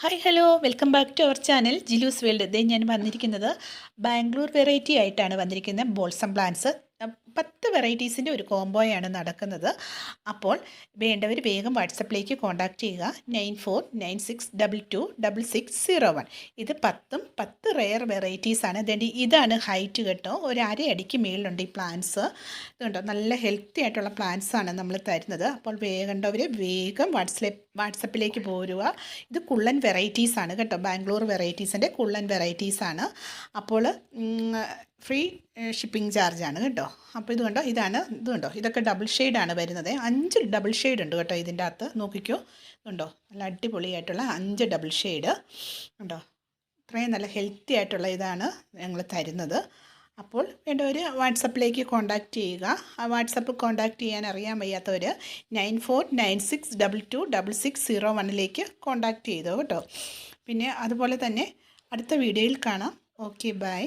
Hi hello. Welcome back to our channel ജിലൂസ് world. ഇതേ ഞാൻ വന്നിരിക്കുന്നത് ബാംഗ്ലൂർ വെറൈറ്റി ആയിട്ടാണ് വന്നിരിക്കുന്നത് ബോൾസം പ്ലാന്റ്സ്. പത്ത് വെറൈറ്റീസിന്റെ ഒരു കോംബോയാണ് നടക്കുന്നത്. അപ്പോൾ വേണ്ടവർ വേഗം വാട്സപ്പിലേക്ക് കോൺടാക്റ്റ് ചെയ്യുക. Nine four nine six double two double six zero one. ഇത് പത്തും പത്ത് റെയർ വെറൈറ്റീസാണ് ഇതേണ്ടി ഇതാണ് ഹൈറ്റ് കേട്ടോ. ഒരു അര മേളിലുണ്ട് ഈ പ്ലാന്റ്സ്. ഇതുണ്ടോ? നല്ല ഹെൽത്തി ആയിട്ടുള്ള പ്ലാന്റ്സ് ആണ് നമ്മൾ തരുന്നത്. അപ്പോൾ വേഗണ്ടവർ വേഗം വാട്സപ്പ് വാട്സപ്പിലേക്ക് പോരുക. ഇത് കുള്ളൻ വെറൈറ്റീസാണ് കേട്ടോ. ബാംഗ്ലൂർ വെറൈറ്റീസിന്റെ കുള്ളൻ വെറൈറ്റീസാണ് അപ്പോൾ ഫ്രീ ഷിപ്പിംഗ് ചാർജാണ് കേട്ടോ. അപ്പോൾ ഇത് കണ്ടോ? ഇതാണ് ഇത് കണ്ടോ? ഇതൊക്കെ ഡബിൾ ഷെയ്ഡാണ് വരുന്നത്. അഞ്ച് ഡബിൾ ഷെയ്ഡ് ഉണ്ട് കേട്ടോ ഇതിന്റെ അകത്ത്. നോക്കിക്കോ. ഇതുണ്ടോ നല്ല അടിപൊളിയായിട്ടുള്ള അഞ്ച് ഡബിൾ ഷെയ്ഡ് ഉണ്ടോ ഇത്രയും നല്ല ഹെൽത്തി ആയിട്ടുള്ള ഇതാണ് ഞങ്ങൾ തരുന്നത്. അപ്പോൾ വേണ്ടവർ വാട്സപ്പിലേക്ക് കോൺടാക്റ്റ് ചെയ്യുക. ആ വാട്സപ്പ് കോൺടാക്റ്റ് ചെയ്യാൻ അറിയാൻ വയ്യാത്തവർ nine four nine six double two double six zero വണ്ണിലേക്ക് കോൺടാക്റ്റ് ചെയ്തോ കേട്ടോ. പിന്നെ അതുപോലെ തന്നെ അടുത്ത വീഡിയോയിൽ കാണാം. Okay bye.